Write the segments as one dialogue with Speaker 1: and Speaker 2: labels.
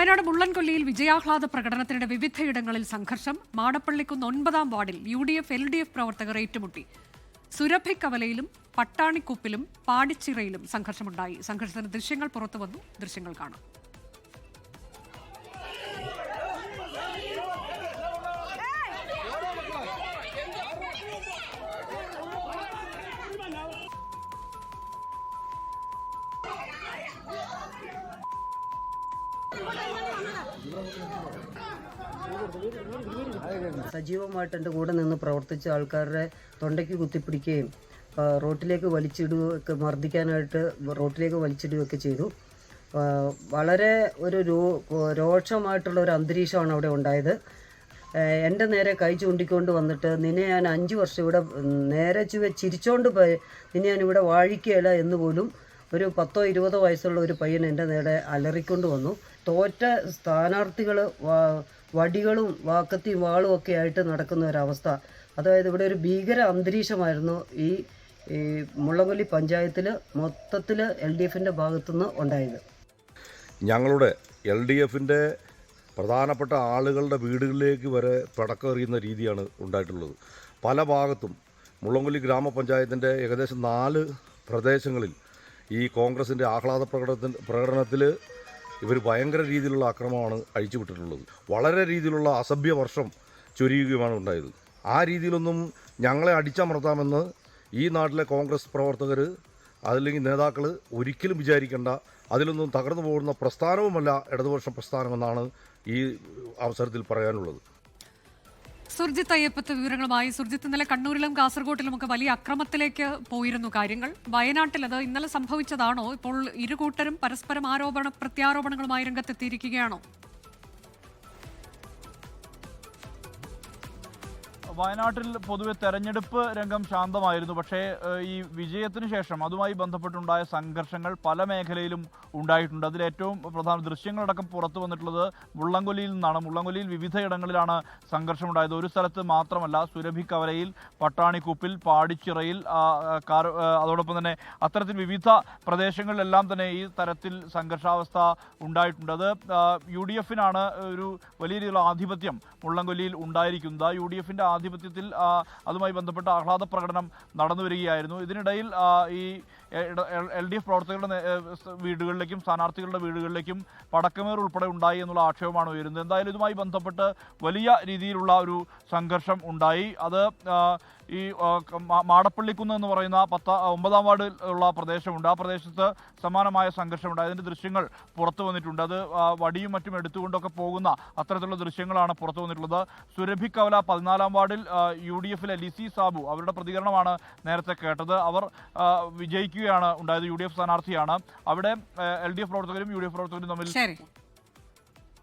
Speaker 1: വയനാട് മുള്ളൻകൊല്ലിയിൽ വിജയാഹ്ലാദ പ്രകടനത്തിനിടെ വിവിധയിടങ്ങളിൽ സംഘർഷം. മാടപ്പള്ളിക്കുന്ന് ഒൻപതാം വാർഡിൽ U D F L D F പ്രവർത്തകർ ഏറ്റുമുട്ടി. സുരഭിക്കവലയിലും പട്ടാണിക്കുപ്പിലും പാടിച്ചിറയിലും സംഘർഷമുണ്ടായി. സംഘർഷത്തിന് ദൃശ്യങ്ങൾ പുറത്തുവന്നു ദൃശ്യങ്ങൾ കാണാം.
Speaker 2: സജീവമായിട്ട് എന്റെ കൂടെ നിന്ന് പ്രവർത്തിച്ച ആൾക്കാരുടെ തൊണ്ടയ്ക്ക് കുത്തിപ്പിടിക്കുകയും റോട്ടിലേക്ക് വലിച്ചിടുകയൊക്കെ മർദ്ദിക്കാനായിട്ട് റോട്ടിലേക്ക് വലിച്ചിടുകയൊക്കെ ചെയ്തു. വളരെ ഒരു രോക്ഷമായിട്ടുള്ള ഒരു അന്തരീക്ഷമാണ് അവിടെ ഉണ്ടായത്. എന്റെ നേരെ കൈ ചൂണ്ടിക്കൊണ്ട് വന്നിട്ട് നിന്നെ ഞാൻ അഞ്ച് വർഷം ഇവിടെ നേരെ ചുവ ചിരിച്ചോണ്ട് പോയി നിന്നെ ഞാൻ ഇവിടെ വാഴിക്കുകയില്ല എന്ന് പോലും ഒരു പത്തോ ഇരുപതോ വയസ്സുള്ള ഒരു പയ്യൻ എന്റെ നേരെ അലറിക്കൊണ്ട് വന്നു. തോറ്റ സ്ഥാനാർത്ഥികൾ വടികളും വാക്കത്തി വാളും ഒക്കെ ആയിട്ട് നടക്കുന്ന ഒരവസ്ഥ. അതായത് ഇവിടെ ഒരു ഭീകര അന്തരീക്ഷമായിരുന്നു ഈ മുള്ളംകൊല്ലി പഞ്ചായത്തിൽ മൊത്തത്തിൽ എൽ ഡി എഫിന്റെ ഭാഗത്തുനിന്ന് ഉണ്ടായത്.
Speaker 3: ഞങ്ങളുടെ എൽ ഡി എഫിന്റെ പ്രധാനപ്പെട്ട ആളുകളുടെ വീടുകളിലേക്ക് വരെ പടക്കെറിയുന്ന രീതിയാണ് ഉണ്ടായിട്ടുള്ളത്. പല ഭാഗത്തും മുള്ളംകൊല്ലി ഗ്രാമപഞ്ചായത്തിന്റെ ഏകദേശം നാല് പ്രദേശങ്ങളിൽ ഈ കോൺഗ്രസിന്റെ ആഹ്ലാദ പ്രകടനത്തിന് പ്രകടനത്തിൽ ഇവർ ഭയങ്കര രീതിയിലുള്ള ആക്രമണമാണ് അഴിച്ചുവിട്ടിട്ടുള്ളത് വളരെ രീതിയിലുള്ള അസഭ്യ വർഷം ചൊരിയുകയുമാണ് ഉണ്ടായത്. ആ രീതിയിലൊന്നും ഞങ്ങളെ അടിച്ചമർത്താമെന്ന് ഈ നാട്ടിലെ കോൺഗ്രസ് പ്രവർത്തകർ അതല്ലെങ്കിൽ നേതാക്കൾ ഒരിക്കലും വിചാരിക്കേണ്ട. അതിലൊന്നും തകർന്നു പോകുന്ന പ്രസ്ഥാനവുമല്ല ഇടതുപക്ഷ പ്രസ്ഥാനമെന്നാണ് ഈ അവസരത്തിൽ പറയാനുള്ളത്.
Speaker 1: സുർജിത്ത് അയ്യപ്പത്ത് വിവരങ്ങളുമായി. സുർജിത്ത് ഇന്നലെ കണ്ണൂരിലും കാസർഗോട്ടിലും ഒക്കെ വലിയ അക്രമത്തിലേക്ക് പോയിരുന്നു കാര്യങ്ങൾ. വയനാട്ടിൽ അത് ഇന്നലെ സംഭവിച്ചതാണോ? ഇപ്പോൾ ഇരു കൂട്ടരും പരസ്പരം ആരോപണ പ്രത്യാരോപണങ്ങളുമായി രംഗത്തെത്തിയിരിക്കുകയാണോ?
Speaker 4: വയനാട്ടിൽ പൊതുവെ തെരഞ്ഞെടുപ്പ് രംഗം ശാന്തമായിരുന്നു. പക്ഷേ ഈ വിജയത്തിന് ശേഷം അതുമായി ബന്ധപ്പെട്ടുണ്ടായ സംഘർഷങ്ങൾ പല മേഖലയിലും ഉണ്ടായിട്ടുണ്ട്. അതിൽ ഏറ്റവും പ്രധാന ദൃശ്യങ്ങളടക്കം പുറത്തു വന്നിട്ടുള്ളത് മുള്ളംകൊല്ലിയിൽ നിന്നാണ്. മുള്ളംകൊല്ലിയിൽ വിവിധയിടങ്ങളിലാണ് സംഘർഷമുണ്ടായത്. ഒരു സ്ഥലത്ത് മാത്രമല്ല സുരഭിക്കവലയിൽ പട്ടാണിക്കുപ്പിൽ പാടിച്ചിറയിൽ അതോടൊപ്പം തന്നെ അത്തരത്തിൽ വിവിധ പ്രദേശങ്ങളിലെല്ലാം തന്നെ ഈ തരത്തിൽ സംഘർഷാവസ്ഥ ഉണ്ടായിട്ടുണ്ട്. അത് യു ഡി എഫിനാണ് ഒരു വലിയ രീതിയിലുള്ള ആധിപത്യം മുള്ളംകൊല്ലിയിൽ ഉണ്ടായിരിക്കുന്നത്. യു ഡി എഫിന്റെ ആധിപത്യത്തിൽ അതുമായി ബന്ധപ്പെട്ട ആഹ്ലാദ പ്രകടനം നടന്നു വരികയായിരുന്നു. ഇതിനിടയിൽ ഈ എൽ ഡി എഫ് പ്രവർത്തകരുടെ വീടുകളിലേക്കും സ്ഥാനാർത്ഥികളുടെ വീടുകളിലേക്കും പടക്കമേർ ഉൾപ്പെടെ ഉണ്ടായി എന്നുള്ള ആക്ഷേപമാണ് ഉയരുന്നത്. എന്തായാലും ഇതുമായി ബന്ധപ്പെട്ട് വലിയ രീതിയിലുള്ള ഒരു സംഘർഷം ഉണ്ടായി. അത് ഈ മാടപ്പള്ളിക്കുന്ന് എന്ന് പറയുന്ന പത്ത ഒമ്പതാം വാർഡിൽ ഉള്ള പ്രദേശമുണ്ട്. ആ പ്രദേശത്ത് സമാനമായ സംഘർഷമുണ്ട്. അതിന്റെ ദൃശ്യങ്ങൾ പുറത്തു വന്നിട്ടുണ്ട്. അത് വടിയും മറ്റും എടുത്തുകൊണ്ടൊക്കെ പോകുന്ന അത്തരത്തിലുള്ള ദൃശ്യങ്ങളാണ് പുറത്തു വന്നിട്ടുള്ളത്. സുരഭിക്കവല പതിനാലാം വാർഡിൽ യു ഡി എഫിലെ ലിസി സാബു അവരുടെ പ്രതികരണമാണ് നേരത്തെ കേട്ടത്. അവർ വിജയിക്കുകയാണ് ഉണ്ടായത്. യു ഡി എഫ് സ്ഥാനാർത്ഥിയാണ്. അവിടെ എൽ ഡി എഫ് പ്രവർത്തകരും യു ഡി എഫ് പ്രവർത്തകരും തമ്മിൽ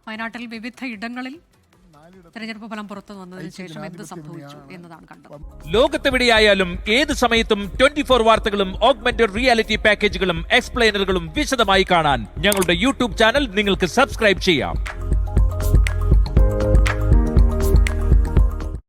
Speaker 1: വയനാട്ടിൽ വിവിധ ഇടങ്ങളിൽ തെരഞ്ഞെടുപ്പ് ഫലം പുറത്തു വന്നതിന് ശേഷം എന്ത് സംഭവിച്ചു എന്നതാണ് കണ്ടത്.
Speaker 5: ലോകത്തെവിടെയായാലും ഏത് സമയത്തും ട്വന്റി ഫോർ വാർത്തകളും ഓഗ്മെന്റഡ് റിയാലിറ്റി പാക്കേജുകളും എക്സ്പ്ലെയിനറുകളും വിശദമായി കാണാൻ ഞങ്ങളുടെ യൂട്യൂബ് ചാനൽ നിങ്ങൾക്ക് സബ്സ്ക്രൈബ് ചെയ്യാം.